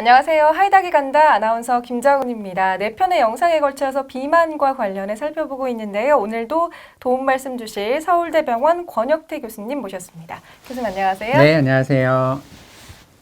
안녕하세요. 하이닥이 간다 아나운서 김자훈입니다. 네 편의 영상에 걸쳐서 비만과 관련해 살펴보고 있는데요. 오늘도 도움 말씀 주실 서울대병원 권혁태 교수님 모셨습니다. 교수님 안녕하세요. 네, 안녕하세요.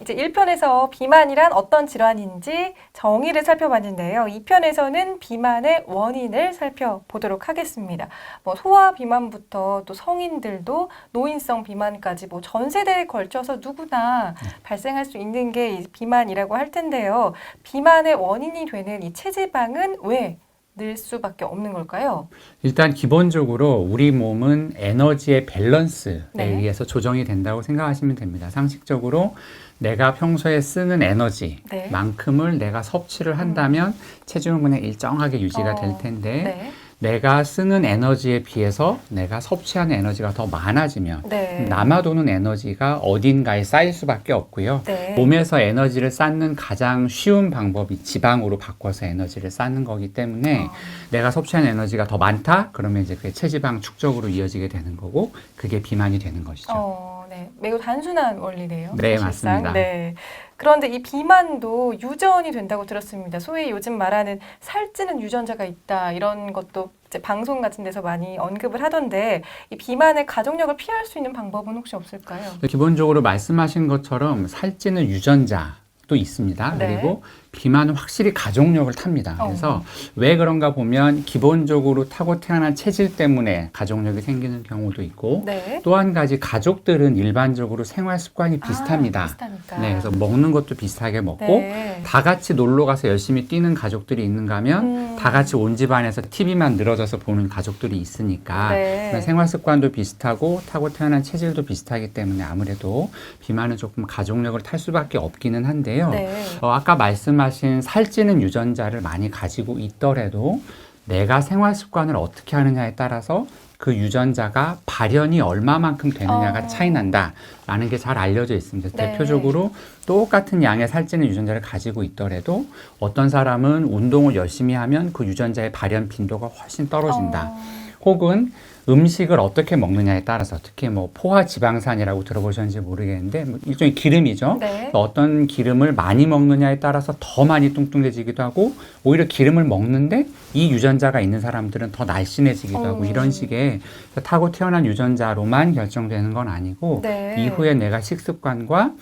이제 1편에서 비만이란 어떤 질환인지 정의를 살펴봤는데요. 2편에서는 비만의 원인을 살펴보도록 하겠습니다. 뭐 소아 비만부터 또 성인들도 노인성 비만까지 뭐 전 세대에 걸쳐서 누구나 발생할 수 있는 게이 비만이라고 할 텐데요. 비만의 원인이 되는 이 체지방은 왜 늘 수밖에 없는 걸까요? 일단 기본적으로 우리 몸은 에너지의 밸런스에 네. 의해서 조정이 된다고 생각하시면 됩니다. 상식적으로 내가 평소에 쓰는 네. 에너지만큼을 내가 섭취를 한다면 체중은 그냥 일정하게 유지가 어, 될 텐데 네. 내가 쓰는 에너지에 비해서 내가 섭취하는 에너지가 더 많아지면 네. 남아도는 에너지가 어딘가에 쌓일 수밖에 없고요. 네. 몸에서 에너지를 쌓는 가장 쉬운 방법이 지방으로 바꿔서 에너지를 쌓는 거기 때문에 어. 내가 섭취하는 에너지가 더 많다? 그러면 이제 그게 체지방 축적으로 이어지게 되는 거고 그게 비만이 되는 것이죠. 어, 네. 매우 단순한 원리네요. 네, 사실상. 맞습니다. 네. 그런데 이 비만도 유전이 된다고 들었습니다. 소위 요즘 말하는 살찌는 유전자가 있다 이런 것도 이제 방송 같은 데서 많이 언급을 하던데 이 비만의 가족력을 피할 수 있는 방법은 혹시 없을까요? 기본적으로 말씀하신 것처럼 살찌는 유전자 도 있습니다. 네. 그리고 비만은 확실히 가족력을 탑니다. 어. 그래서 왜 그런가 보면 기본적으로 타고 태어난 체질 때문에 가족력이 생기는 경우도 있고 네. 또 한 가지 가족들은 일반적으로 생활 습관이 비슷합니다. 아, 비슷하니까. 네, 그래서 먹는 것도 비슷하게 먹고 네. 다 같이 놀러 가서 열심히 뛰는 가족들이 있는가 하면 음. 다 같이 온 집안에서 TV만 늘어져서 보는 가족들이 있으니까 네. 그런 생활 습관도 비슷하고 타고 태어난 체질도 비슷하기 때문에 아무래도 비만은 조금 가족력을 탈 수밖에 없기는 한데요. 네. 어, 아까 말씀하신 살찌는 유전자를 많이 가지고 있더라도 내가 생활 습관을 어떻게 하느냐에 따라서 그 유전자가 발현이 얼마만큼 되느냐가 어. 차이 난다라는 게 잘 알려져 있습니다. 네. 대표적으로 똑같은 양의 살찌는 유전자를 가지고 있더라도 어떤 사람은 운동을 열심히 하면 그 유전자의 발현 빈도가 훨씬 떨어진다. 어, 혹은 음식을 어떻게 먹느냐에 따라서 특히 뭐 포화 지방산이라고 들어보셨는지 모르겠는데 뭐 일종의 기름이죠. 네. 어떤 기름을 많이 먹느냐에 따라서 더 많이 뚱뚱해지기도 하고 오히려 기름을 먹는데 이 유전자가 있는 사람들은 더 날씬해지기도 하고 어. 이런 식의 타고 태어난 유전자로만 결정되는 건 아니고 네. 이후에 내가 식습관과 어,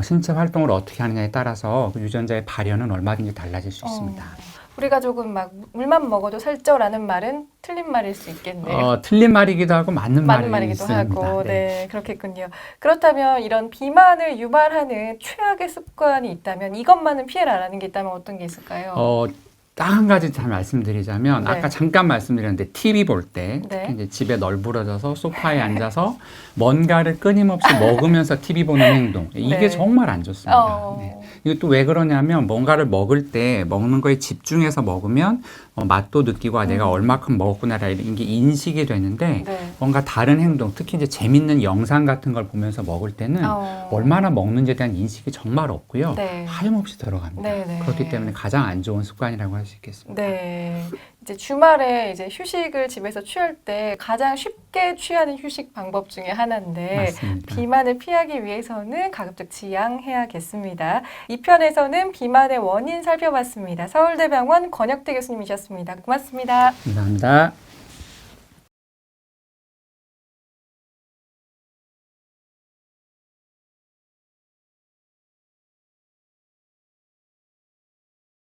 신체 활동을 어떻게 하느냐에 따라서 그 유전자의 발현은 얼마든지 달라질 수 있습니다. 어, 우리 가족은 막 물만 먹어도 살쪄라는 말은 틀린 말일 수 있겠네요. 어, 틀린 말이기도 하고 맞는, 맞는 말이 말이기도 있습니다. 하고, 네. 그렇겠군요. 그렇다면 이런 비만을 유발하는 최악의 습관이 있다면 이것만은 피해라라는 게 있다면 어떤 게 있을까요? 어, 딱 한 가지 잘 말씀드리자면 네. 아까 잠깐 말씀드렸는데 TV 볼 때 네. 특히 이제 집에 널브러져서 소파에 앉아서 뭔가를 끊임없이 먹으면서 TV 보는 행동 이게 네. 정말 안 좋습니다. 어, 네. 이것도 왜 그러냐면 뭔가를 먹을 때 먹는 거에 집중해서 먹으면 어, 맛도 느끼고 아, 내가 얼마큼 먹었구나라는 게 인식이 되는데 네. 뭔가 다른 행동 특히 이제 재밌는 영상 같은 걸 보면서 먹을 때는 어. 얼마나 먹는지에 대한 인식이 정말 없고요. 네. 하염없이 들어갑니다. 네, 네. 그렇기 때문에 가장 안 좋은 습관이라고 할 수 있겠습니다. 네. 이제 주말에 이제 휴식을 집에서 취할 때 가장 쉽게 취하는 휴식 방법 중에 하나인데 맞습니다. 비만을 피하기 위해서는 가급적 지양해야겠습니다. 이 편에서는 비만의 원인 살펴봤습니다. 서울대병원 권혁태 교수님이셨습니다. 고맙습니다. 감사합니다.